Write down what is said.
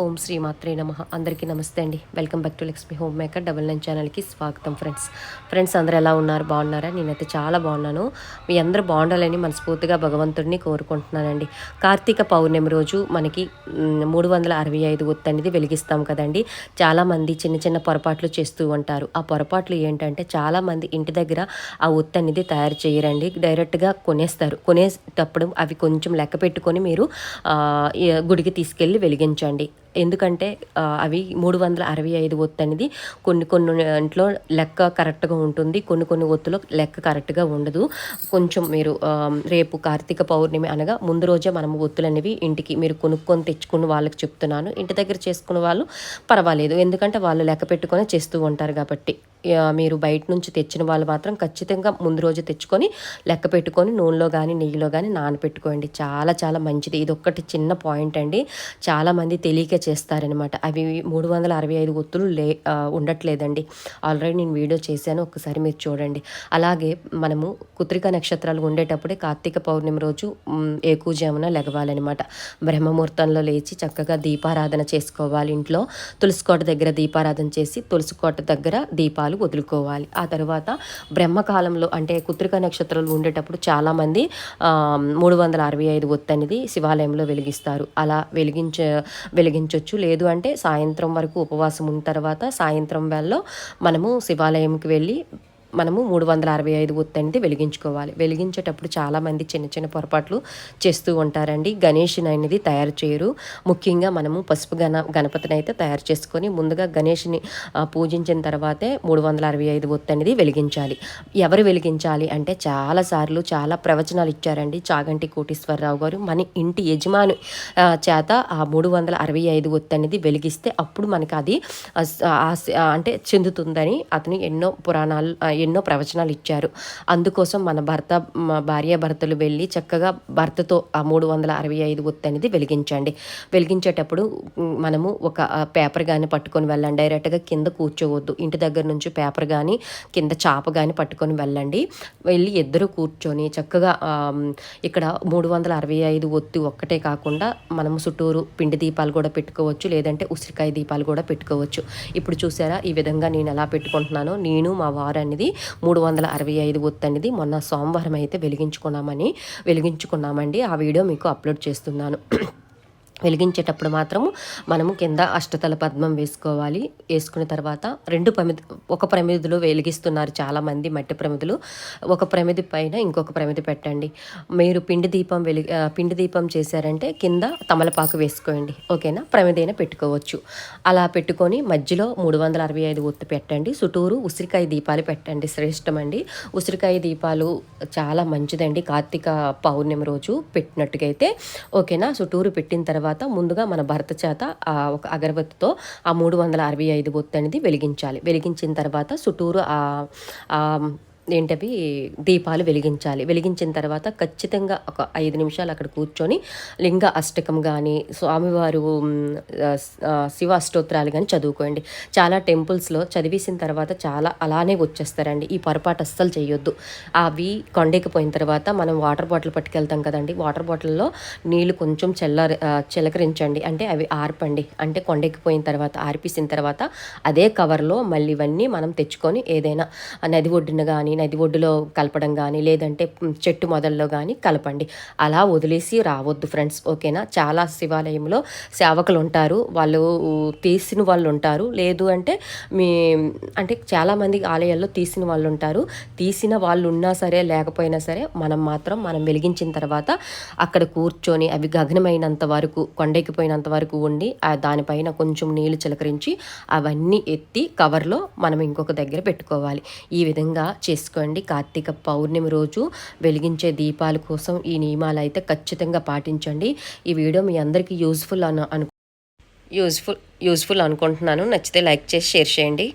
ఓం శ్రీ మాత్రే నమ. అందరికీ నమస్తే అండి. Welcome back to Lakshmi home maker double nine ఛానల్కి స్వాగతం ఫ్రెండ్స్. ఫ్రెండ్స్ అందరూ ఎలా ఉన్నారు? బాగున్నారా? నేనైతే చాలా బాగున్నాను. మీ అందరూ బాగుండాలని మనస్ఫూర్తిగా భగవంతుడిని కోరుకుంటున్నానండి. కార్తీక పౌర్ణమి రోజు మనకి మూడు వందల అరవై ఐదు ఒత్తు అనేది వెలిగిస్తాం కదండి. చాలామంది చిన్న చిన్న పొరపాట్లు చేస్తూ ఉంటారు. ఆ పొరపాట్లు ఏంటంటే చాలామంది ఇంటి దగ్గర ఆ ఒత్తు అనేది తయారు చేయరండి. డైరెక్ట్గా కొనేస్తారు. కొనేటప్పుడు అవి కొంచెం లెక్క పెట్టుకొని మీరు గుడికి తీసుకెళ్ళి వెలిగించండి. ఎందుకంటే అవి మూడు వందల అరవై ఐదు ఒత్తు అనేది కొన్ని కొన్ని ఇంట్లో లెక్క కరెక్ట్గా ఉంటుంది. కొన్ని కొన్ని ఒత్తులో లెక్క కరెక్ట్గా ఉండదు. కొంచెం మీరు రేపు కార్తీక పౌర్ణమి అనగా ముందు రోజే మనం ఒత్తులు అనేవి ఇంటికి మీరు కొనుక్కొని తెచ్చుకున్న వాళ్ళకి చెప్తున్నాను. ఇంటి దగ్గర చేసుకున్న వాళ్ళు పర్వాలేదు. ఎందుకంటే వాళ్ళు లెక్క పెట్టుకొని చేస్తూ ఉంటారు కాబట్టి. మీరు బయట నుంచి తెచ్చిన వాళ్ళు మాత్రం ఖచ్చితంగా ముందు రోజు తెచ్చుకొని లెక్క పెట్టుకొని నూనెలో కానీ నెయ్యిలో కానీ నానపెట్టుకోండి. చాలా చాలా మంచిది. ఇది ఒక్కటి చిన్న పాయింట్ అండి. చాలామంది తెలియక చేస్తారనమాట. అవి మూడు వందల అరవై ఐదు ఒత్తులు లే ఉండట్లేదండి. ఆల్రెడీ నేను వీడియో చేశాను ఒకసారి మీరు చూడండి. అలాగే మనము కుత్రిక నక్షత్రాలు ఉండేటప్పుడే కార్తీక పౌర్ణమి రోజు ఏకూజామున లెగవాలన్నమాట. బ్రహ్మముహూర్తంలో లేచి చక్కగా దీపారాధన చేసుకోవాలి ఇంట్లో. తులసికోట దగ్గర దీపారాధన చేసి తులసికోట దగ్గర దీపాలు వదులుకోవాలి. ఆ తర్వాత బ్రహ్మకాలంలో అంటే కుత్రిక నక్షత్రాలు ఉండేటప్పుడు చాలామంది మూడు వందల అరవై ఐదు ఒత్తు అనేది శివాలయంలో వెలిగిస్తారు. అలా వెలిగించ వెలిగించవచ్చు లేదు అంటే సాయంత్రం వరకు ఉపవాసం ఉన్న తర్వాత సాయంత్రం వేళలో మనము శివాలయంకి వెళ్ళి మనము మూడు వందల అరవై ఐదు ఒత్తు అనేది వెలిగించుకోవాలి. వెలిగించేటప్పుడు చాలామంది చిన్న చిన్న పొరపాట్లు చేస్తూ ఉంటారండి. గణేషుని అనేది తయారు చేయరు. ముఖ్యంగా మనము పసుపు గణ గణపతిని అయితే తయారు చేసుకొని ముందుగా గణేష్ని పూజించిన తర్వాతే మూడు వందల అరవై ఐదు ఒత్తు అనేది వెలిగించాలి. ఎవరు వెలిగించాలి అంటే చాలాసార్లు చాలా ప్రవచనాలు ఇచ్చారండి చాగంటి కోటేశ్వరరావు గారు. మన ఇంటి యజమాని చేత ఆ మూడు వందల అరవై ఐదు ఒత్తు అనేది వెలిగిస్తే అప్పుడు మనకి అది అంటే చెందుతుందని అతను ఎన్నో పురాణాలు ఎన్నో ప్రవచనాలు ఇచ్చారు. అందుకోసం మన భర్త మ- భార్య భర్తలు వెళ్ళి చక్కగా భర్తతో ఆ మూడు వందల అరవై ఐదు ఒత్తి అనేది వెలిగించండి. వెలిగించేటప్పుడు మనము ఒక పేపర్ కానీ పట్టుకొని వెళ్ళండి. డైరెక్ట్గా కింద కూర్చోవద్దు. ఇంటి దగ్గర నుంచి పేపర్ కానీ కింద చాప కానీ పట్టుకొని వెళ్ళండి. వెళ్ళి ఇద్దరు కూర్చొని చక్కగా ఇక్కడ మూడు వందల అరవై ఐదు ఒత్తి ఒక్కటే కాకుండా మనము చుట్టూరు పిండి దీపాలు కూడా పెట్టుకోవచ్చు. లేదంటే ఉసిరికాయ దీపాలు కూడా పెట్టుకోవచ్చు. ఇప్పుడు చూసారా? ఈ విధంగా నేను ఎలా పెట్టుకుంటున్నానో నేను మా వారు అనేది మూడు వందల అరవై ఐదు ఒత్తు మొన్న సోమవారం అయితే వెలిగించుకున్నామని వెలిగించుకున్నామండి. ఆ వీడియో మీకు అప్లోడ్ చేస్తున్నాను. వెలిగించేటప్పుడు మాత్రము మనము కింద అష్టతల పద్మం వేసుకోవాలి. వేసుకున్న తర్వాత రెండు ప్రమిది ఒక ప్రమిదిలో వెలిగిస్తున్నారు చాలామంది మట్టి ప్రమిదులు. ఒక ప్రమిది పైన ఇంకొక ప్రమిది పెట్టండి. మీరు పిండి దీపం వెలి పిండి దీపం చేశారంటే కింద తమలపాకు వేసుకోండి. ఓకేనా? ప్రమిదైన పెట్టుకోవచ్చు. అలా పెట్టుకొని మధ్యలో మూడు వందల అరవై ఐదు ఒత్తు పెట్టండి. చుట్టూరు ఉసిరికాయ దీపాలు పెట్టండి. శ్రేష్టమండి. ఉసిరికాయ దీపాలు చాలా మంచిదండి. కార్తీక పౌర్ణమి రోజు పెట్టినట్టుగా అయితే ఓకేనా? చుట్టూరు పెట్టిన తర్వాత తర్వాత ముందుగా మన భర్త చేత ఆ ఒక అగరబత్తితో ఆ మూడు వందల అరవై ఐదు బొత్తు అనేది వెలిగించాలి. వెలిగించిన తర్వాత చుట్టూరు ఆ ఏంటవి? దీపాలు వెలిగించాలి. వెలిగించిన తర్వాత ఖచ్చితంగా ఒక ఐదు నిమిషాలు అక్కడ కూర్చొని లింగ అష్టకం కానీ స్వామివారు శివ అష్టోత్తరాలు కానీ చదువుకోండి. చాలా టెంపుల్స్లో చదివేసిన తర్వాత చాలా అలానే వచ్చేస్తారండి. ఈ పొరపాటు అస్సలు చేయొద్దు. అవి కొండెక్కిపోయిన తర్వాత మనం వాటర్ బాటిల్ పట్టుకెళ్తాం కదండి. వాటర్ బాటిల్లో నీళ్ళు కొంచెం చెల్ల చిలకరించండి. అంటే అవి ఆర్పండి. అంటే కొండెక్కిపోయిన తర్వాత ఆర్పేసిన తర్వాత అదే కవర్లో మళ్ళీ ఇవన్నీ మనం తెచ్చుకొని ఏదైనా నది ఒడ్డున కానీ నది ఒడ్డులో కలపడం కానీ లేదంటే చెట్టు మొదల్లో కానీ కలపండి. అలా వదిలేసి రావద్దు ఫ్రెండ్స్ ఓకేనా? చాలా శివాలయంలో సేవకులు ఉంటారు వాళ్ళు తీసిన వాళ్ళు ఉంటారు లేదు అంటే మీ అంటే చాలామంది ఆలయాల్లో తీసిన వాళ్ళు ఉంటారు తీసిన వాళ్ళు ఉన్నా సరే లేకపోయినా సరే మనం మాత్రం మనం వెలిగించిన తర్వాత అక్కడ కూర్చొని అవి గగనమైనంత వరకు కొండెక్కిపోయినంత వరకు ఉండి దానిపైన కొంచెం నీళ్ళు చిలకరించి అవన్నీ ఎత్తి కవర్లో మనం ఇంకొక దగ్గర పెట్టుకోవాలి. ఈ విధంగా చేసుకోండి కార్తీక పౌర్ణమి రోజు వెలిగించే దీపాల కోసం ఈ నియమాలు అయితే ఖచ్చితంగా పాటించండి. ఈ వీడియో మీ అందరికీ యూజ్ఫుల్ అను అను యూజ్ఫుల్ యూజ్ఫుల్ అనుకుంటున్నాను. నచ్చితే లైక్ చేసి షేర్ చేయండి.